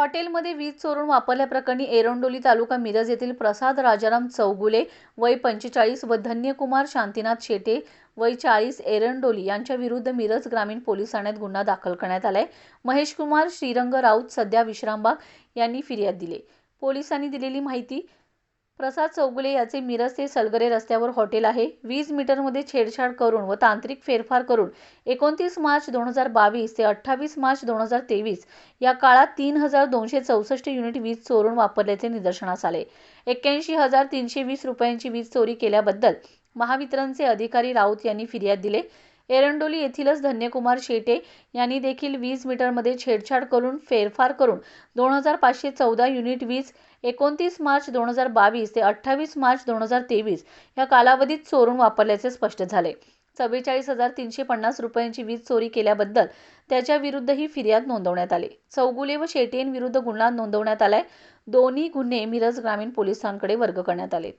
हॉटेलमध्ये वीज चोरून वापरल्याप्रकरणी एरंडोली तालुका मिरज येथील प्रसाद राजाराम चौगुले वय पंचेचाळीस व धन्यकुमार शांतीनाथ शेटे वय चाळीस एरंडोली यांच्या विरुद्ध मिरज ग्रामीण पोलीस ठाण्यात गुन्हा दाखल करण्यात आलाय. महेशकुमार श्रीरंग राऊत सध्या विश्रामबाग यांनी फिर्याद दिली. पोलिसांनी दिलेली माहिती प्रसाद चौगुले याचे मिरज ते सलगरे रस्त्यावर हॉटेल आहे. वीज मीटरमध्ये छेडछाड करून व तांत्रिक फेरफार करून एकोणतीस मार्च दोन हजार बावीस ते अठ्ठावीस मार्च दोन हजार तेवीस या काळात तीन हजार दोनशे चौसष्ट युनिट वीज चोरून वापरल्याचे निदर्शनास आले. एक्क्याऐंशी हजार तीनशे वीस रुपयांची वीज चोरी केल्याबद्दल महावितरणचे अधिकारी राऊत यांनी फिर्याद दिले. एरंडोली येथीलच धन्यकुमार शेटे यांनी देखील वीज मीटरमध्ये छेडछाड करून फेरफार करून दोन हजार पाचशे चौदा युनिट वीज एकोणतीस मार्च दोन हजार बावीस ते अठ्ठावीस मार्च दोन हजार तेवीस या कालावधीत चोरून वापरल्याचे स्पष्ट झाले. चव्वेचाळीस हजार तीनशे पन्नास रुपयांची वीज चोरी केल्याबद्दल त्याच्या विरुद्धही फिर्याद नोंदवण्यात आली. चौगुले व शेटेंविरुद्ध गुन्हा नोंदवण्यात आलाय. दोन्ही गुन्हे मिरज ग्रामीण पोलिसांकडे वर्ग करण्यात आले.